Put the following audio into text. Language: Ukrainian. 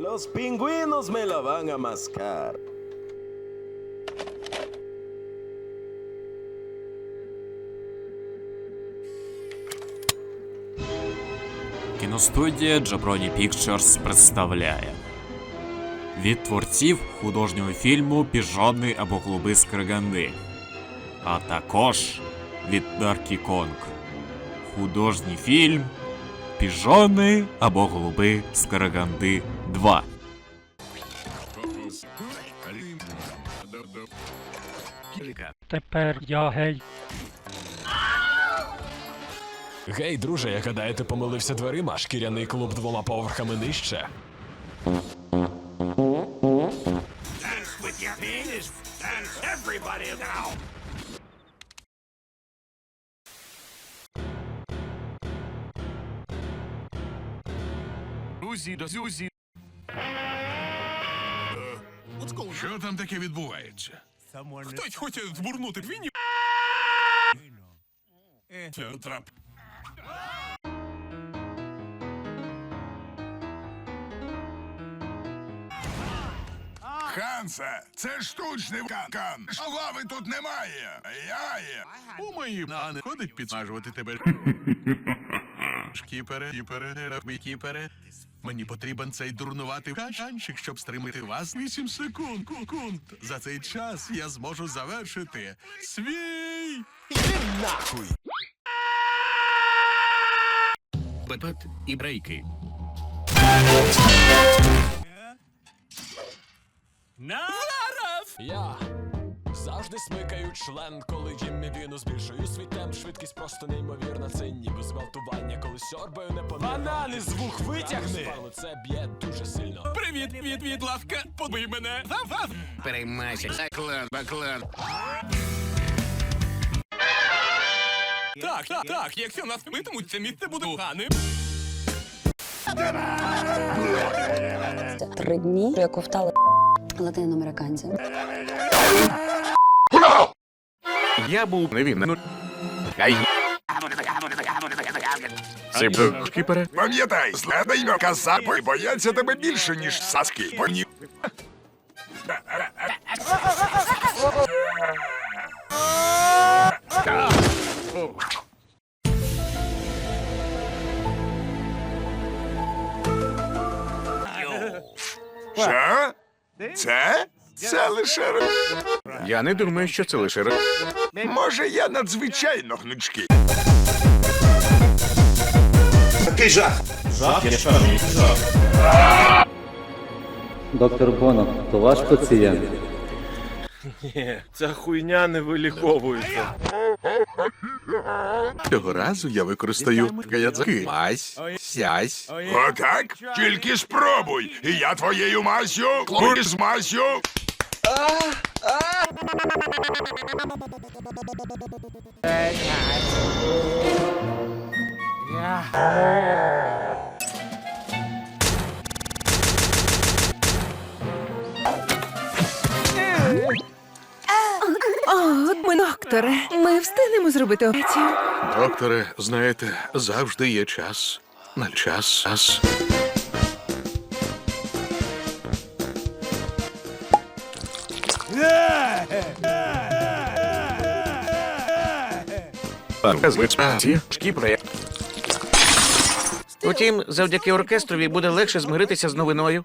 Los pingüinos me la van a mascar. Кіностудія Jabroni Pictures представляє від творців художнього фільму Піжони або клуби з Караганди, а також від Даркі Конг. Художній фільм Піжони або голуби з Караганди 2. Тепер я гей. Гей, друже, я гадаю, ти помилився дверима, шкіряний клуб двома поверхами нижче. Друзі до Зюзі. Що там таке відбувається? Хтось хоче збурнути. Це трап. Ханса, це штучний канкан. Лави тут немає. Я є. У мої не ходить підсмажувати тебе. Шкіпере, кіпере, кіпере. Мені потрібен цей дурнуватий качанчик, щоб стримати вас 8 секунд. Кукунд. За цей час я зможу завершити свій. Пепет і брейки. Я завжди смикаю член, коли Джиммі Віну збільшую свій темп. Швидкість просто неймовірна, це ніби зґвалтування, коли сьорбаю не Банани звук витягни! Це б'є дуже сильно. Привіт, від, від, лавка, побий мене. Переймайся. Баклан, баклан. Так, так, так, якщо нас питимуть, це місце буде поганим. Три дні, про яку втали латиноамериканці. Я був невинний. Ай. Шкіпере. Пам'ятай, зладайно казапи бояться тебе більше, ніж саски. Поні... Що? Це? Це лише ро- Я не думаю, що це лише ре- Може, я надзвичайно гнучкий. Доктор Боно, то ваш пацієнт. Ця хуйня не виліковується. Цього разу я використаю каяцки. Мась, сясь. Отак? Тільки спробуй. І я твоєю мазю, клуки з мазю. Ми, докторе, ми встигнемо зробити операцію. Докторе, знаєте, завжди є час. На час. час. Утім, завдяки оркестрові буде легше змиритися з новиною.